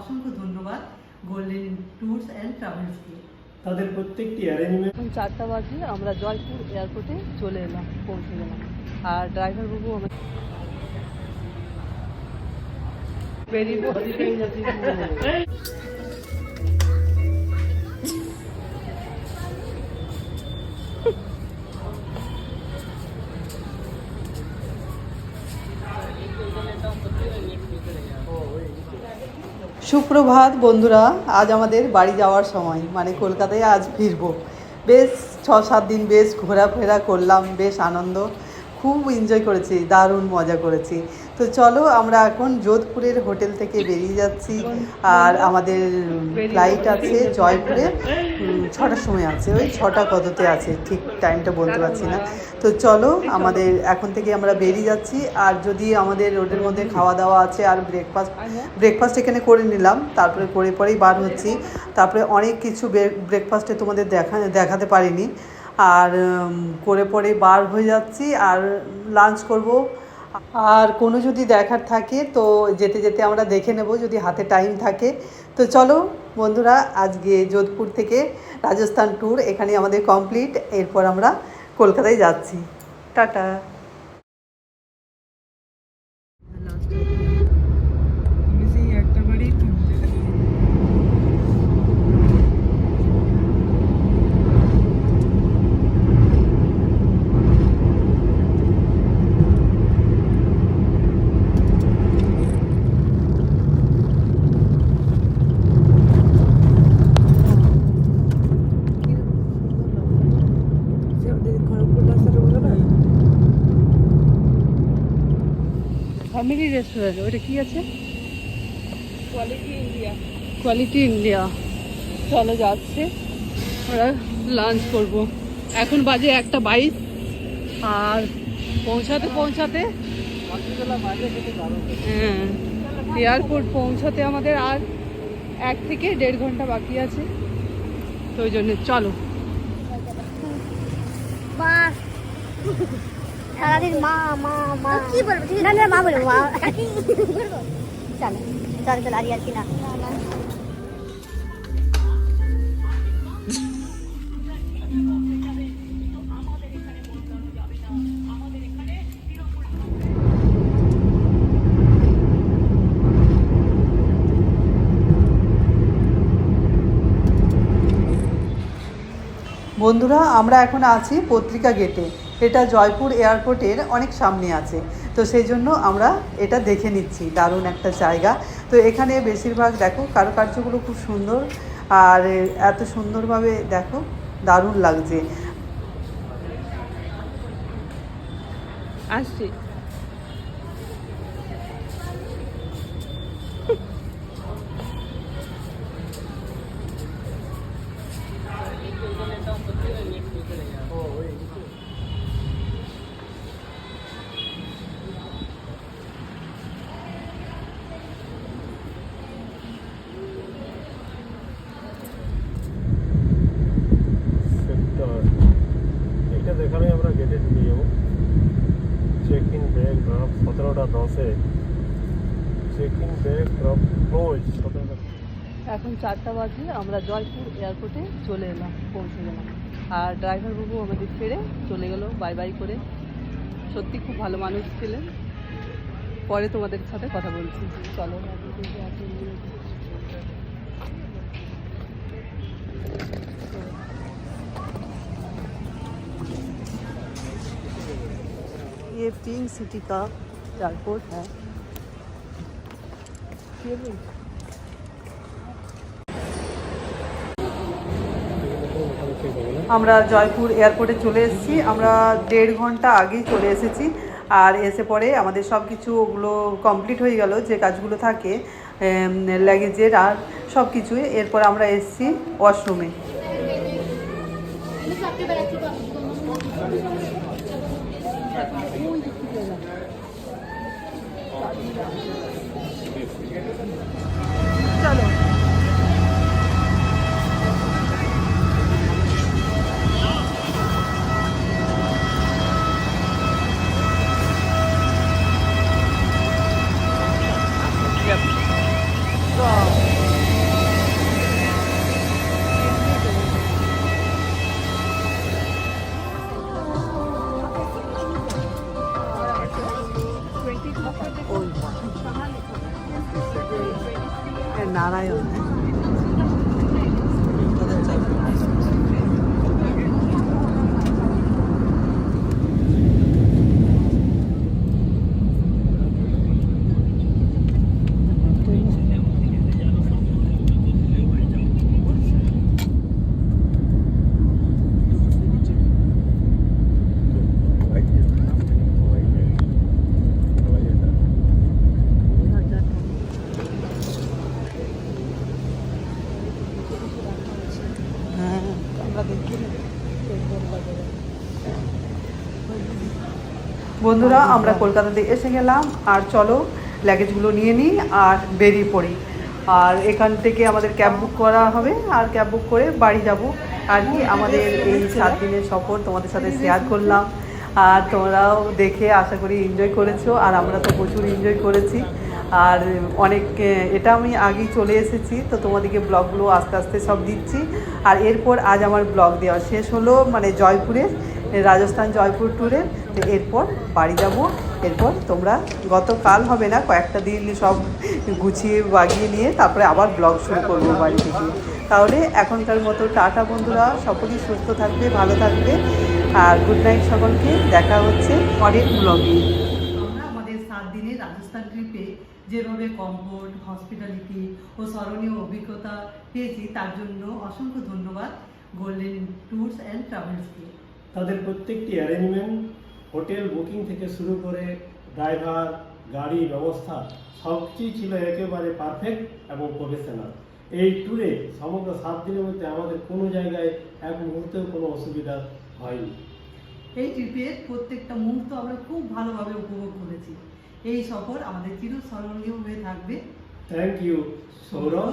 অসংখ্য ধন্যবাদ golden tours and ট্রাভেলসকে তাদের প্রত্যেকটি অ্যারেঞ্জমেন্ট এখন চারটা বাজে আমরা জয়পুর এয়ারপোর্টে চলে এলাম পৌঁছে গেলাম। আর ড্রাইভার বাবু আমাদের বেরিয়ে সুপ্রভাত বন্ধুরা, আজ আমাদের বাড়ি যাওয়ার সময় মানে কলকাতায় আজ ফিরবো। বেশ ছ সাত দিন বেশ ঘোরাফেরা করলাম, বেশ আনন্দ। খুব এনজয় করেছি, দারুণ মজা করেছি। তো চলো আমরা এখন যোধপুরের হোটেল থেকে বেরিয়ে যাচ্ছি। আর আমাদের ফ্লাইট আছে জয়পুরে। ছটার সময় আছে, ওই ছটা কততে আছে? ঠিক টাইমটা বলতে পারছি না। তো চলো আমাদের এখন থেকে আমরা বেরিয়ে যাচ্ছি। আর যদি আমাদের রোডের মধ্যে খাওয়া দাওয়া আছে আর ব্রেকফাস্ট ব্রেকফাস্ট এখানে করে নিলাম। তারপরে করে পরেই বার হচ্ছি। তারপরে অনেক কিছু ব্রেকফাস্টে তোমাদের দেখা, দেখাতে পারিনি। আর করে পরে বার হয়ে যাচ্ছি আর লাঞ্চ করব। আর কোনো যদি দেখার থাকে তো যেতে যেতে আমরা দেখে নেব যদি হাতে টাইম থাকে। তো চলো বন্ধুরা, আজকে যোধপুর থেকে রাজস্থান ট্যুর এখানে আমাদের কমপ্লিট এরপর আমরা কলকাতায় যাচ্ছি। টাটা একটা বাড়ি ফ্যামিলি রেস্টুরেন্ট ওইটা কি আছে? কোয়ালিটি ইন্ডিয়া কোয়ালিটি ইন্ডিয়া চলো যাচ্ছে। ওরা লাঞ্চ করব। এখন বাজে একটা বাইশ। আর পৌঁছাতে পৌঁছাতে হ্যাঁ এয়ারপোর্ট পৌঁছাতে আমাদের আর এক থেকে দেড় ঘণ্টা বাকি আছে। তো ওই জন্য চলো। মা সারাদিন মা মা মা। কি বলব না না মা বলব মা। চলো চলো চলো আর কি না। বন্ধুরা আমরা এখন আছি পত্রিকা গেটে। এটা জয়পুর এয়ারপোর্টের অনেক সামনে আছে। তো সেই জন্য আমরা এটা দেখে নিচ্ছি, দারুণ একটা জায়গা। তো এখানে বেশিরভাগ দেখো কারুকার্যগুলো খুব সুন্দর, আর এত সুন্দরভাবে দেখো দারুণ লাগছে। আসছি। চেক ইন ব্যাগ ড্রপ সতেরোটা দশে। Check in bag drop close সতেরোটা এখন চারটা বাজে, আমরা জয়পুর এয়ারপোর্টে চলে এলাম, পৌঁছে গেলাম। আর ড্রাইভার বাবু আমাদের ছেড়ে চলে গেল বাই বাই করে। সত্যি খুব ভালো মানুষ ছিলেন। পরে তোমাদের সাথে কথা বলছি। চলো। ये पिंक सिटी का एयरपोर्ट है আমরা জয়পুর এয়ারপোর্টে চলে এসেছি আমরা দেড় ঘন্টা আগেই চলে এসেছি আর এসে পরে আমাদের সব কিছু ওগুলো কমপ্লিট হয়ে গেল যে কাজগুলো থাকে ল্যাগেজের আর সব কিছুই এরপর আমরা এসেছি ওয়াশরুমে চলো নারায়ণ হ্যাঁ হ্যাঁ আমরা দেখি বন্ধুরা, আমরা কলকাতাতে এসে গেলাম। আর চলো লাগেজগুলো নিয়ে নিই আর বেরিয়ে পড়ি। আর এখান থেকে আমাদের ক্যাব বুক করা হবে। আর ক্যাব বুক করে বাড়ি যাব। আর কি, আমাদের এই সাত দিনের সফর তোমাদের সাথে শেয়ার করলাম। আর তোমরাও দেখে আশা করি এনজয় করেছ। আর আমরা তো প্রচুর এনজয় করেছি। আর অনেক, এটা আমি আগেই চলে এসেছি। তো তোমাদেরকে ব্লগগুলো আস্তে আস্তে সব দিচ্ছি। আর এরপর আজ আমার ব্লগ দেওয়া শেষ হলো। মানে জয়পুরের রাজস্থান জয়পুর ট্যুরে তো এরপর বাড়ি যাব। এরপর তোমরা, গতকাল হবে না, কয়েকটা দিন সব গুছিয়ে বাগিয়ে নিয়ে তারপরে আবার ব্লগ শুরু করব বাড়ি থেকে। তাহলে এখনকার মতো টাটা বন্ধুরা, সকলেই সুস্থ থাকবে, ভালো থাকবে। আর গুড নাইট সকলকে, দেখা হচ্ছে পরের ব্লগে আমাদের সাত দিনের রাজস্থান ট্রিপে যেভাবে কমফোর্ট হসপিটালিটি ও স্মরণীয় অভিজ্ঞতা পেয়েছি, তার জন্য অসংখ্য ধন্যবাদ। গোল্ডেন ট্যুরস অ্যান্ড ট্রাভেলসকে তাদের প্রত্যেকটি অ্যারেঞ্জমেন্ট হোটেল বুকিং থেকে শুরু করে ড্রাইভার গাড়ি ব্যবস্থা সব কিছুই ছিল একেবারে পারফেক্ট এবং প্রফেশনাল। এই ট্যুরে সমগ্র সাত দিনের মধ্যে আমাদের কোনো জায়গায় এক মুহূর্তেও কোনো অসুবিধা হয়নি। এই ট্রিপের প্রত্যেকটা মুহূর্ত আমরা খুব ভালোভাবে উপভোগ করেছি। এই সফর আমাদের চিরস্মরণীয় হয়ে থাকবে। Thank you Sourav